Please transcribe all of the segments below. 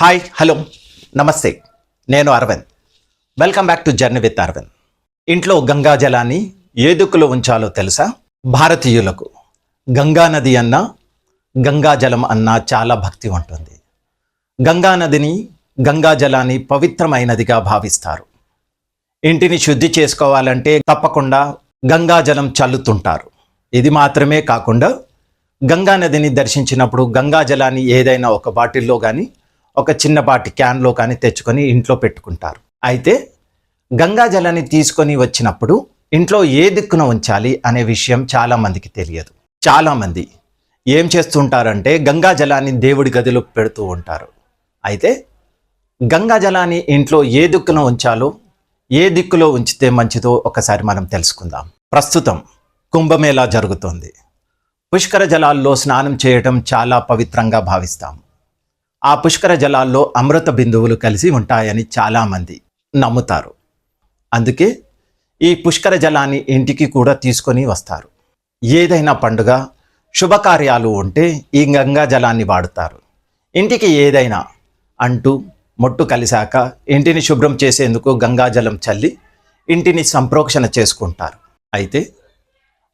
Hi hello నమస్తే. నేను Aravind. Welcome back to journey with Aravind ఇంట్లో గంగా జలాన్ని ఏ దిక్కులో ఉంచాలో తెలుసా? భారతీయులకు గంగా నది అన్నా గంగా జలం చాలా భక్తి ఉంటుంది. గంగా నదిని గంగా జలాన్ని పవిత్రమైనదిగా భావిస్తారు. ఇంటిని శుద్ధి చేసుకోవాలంటే తప్పకుండా గంగా జలం చల్లుతుంటారు. ఇది మాత్రమే కాకుండా గంగా నదిని దర్శించినప్పుడు గంగా జలాన్ని ఏదైనా ఒక బాటిల్లో కానీ ఒక చిన్నపాటి క్యాన్లో కానీ తెచ్చుకొని ఇంట్లో పెట్టుకుంటారు. అయితే గంగా జలాన్ని తీసుకొని వచ్చినప్పుడు ఇంట్లో ఏ దిక్కున ఉంచాలి అనే విషయం చాలామందికి తెలియదు. చాలామంది ఏం చేస్తుంటారంటే గంగా జలాన్ని దేవుడి గదిలో పెడుతూ ఉంటారు. అయితే గంగా జలాన్ని ఇంట్లో ఏ దిక్కున ఉంచాలో ఏ దిక్కులో ఉంచితే మంచిదో ఒకసారి మనం తెలుసుకుందాం. ప్రస్తుతం కుంభమేళా జరుగుతోంది. పుష్కర జలాల్లో స్నానం చేయటం చాలా పవిత్రంగా భావిస్తాం. ఆ పుష్కర జలాల్లో అమృత బిందువులు కలిసి ఉంటాయని చాలామంది నమ్ముతారు. అందుకే ఈ పుష్కర జలాన్ని ఇంటికి కూడా తీసుకొని వస్తారు. ఏదైనా పండుగ శుభకార్యాలు ఉంటే ఈ గంగా జలాన్ని వాడుతారు. ఇంటికి ఏదైనా అంటూ మొట్టు కలిశాక ఇంటిని శుభ్రం చేసేందుకు గంగాజలం చల్లి ఇంటిని సంప్రోక్షణ చేసుకుంటారు. అయితే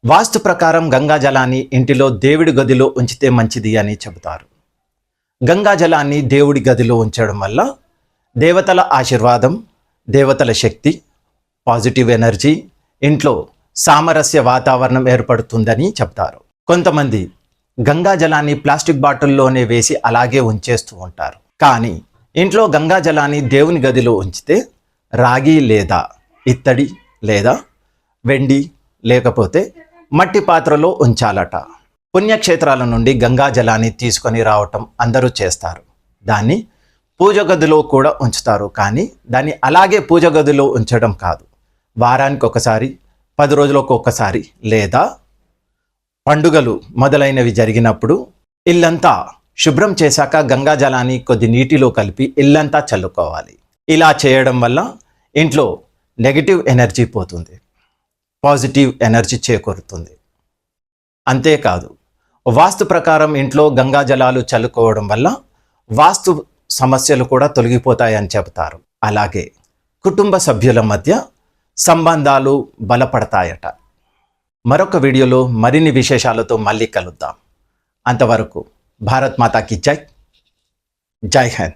వాస్తు ప్రకారం గంగాజలాన్ని ఇంటిలో దేవుడి గదిలో ఉంచితే మంచిది అని చెబుతారు. గంగా జలాన్ని దేవుడి గదిలో ఉంచడం వల్ల దేవతల ఆశీర్వాదం దేవతల శక్తి పాజిటివ్ ఎనర్జీ ఇంట్లో సామరస్య వాతావరణం ఏర్పడుతుందని చెప్తారు. కొంతమంది గంగా జలాన్ని ప్లాస్టిక్ బాటిల్లోనే వేసి అలాగే ఉంచేస్తూ ఉంటారు. కానీ ఇంట్లో గంగా జలాన్ని దేవుని గదిలో ఉంచితే రాగి లేదా ఇత్తడి లేదా వెండి లేకపోతే మట్టి పాత్రలో ఉంచాలట. పుణ్యక్షేత్రాల నుండి గంగా జలాన్ని తీసుకొని రావటం అందరూ చేస్తారు. దాన్ని పూజ గదిలో కూడా ఉంచుతారు. కానీ దాన్ని అలాగే పూజ గదిలో ఉంచడం కాదు. వారానికి ఒకసారి పది రోజులకు ఒకసారి లేదా పండుగలు మొదలైనవి జరిగినప్పుడు ఇల్లంతా శుభ్రం చేశాక గంగా జలాన్ని కొద్ది నీటిలో కలిపి ఇల్లంతా చల్లుకోవాలి. ఇలా చేయడం వల్ల ఇంట్లో నెగిటివ్ ఎనర్జీ పోతుంది. పాజిటివ్ ఎనర్జీ చేకూరుతుంది. అంతేకాదు వాస్తు ప్రకారం ఇంట్లో గంగా జలాలు చల్లుకోవడం వల్ల వాస్తు సమస్యలు కూడా తొలగిపోతాయని చెబుతారు. అలాగే కుటుంబ సభ్యుల మధ్య సంబంధాలు బలపడతాయట. మరొక వీడియోలో మరిన్ని విశేషాలతో మళ్ళీ కలుద్దాం. అంతవరకు భారత్ మాతాకి జై. జై హింద్.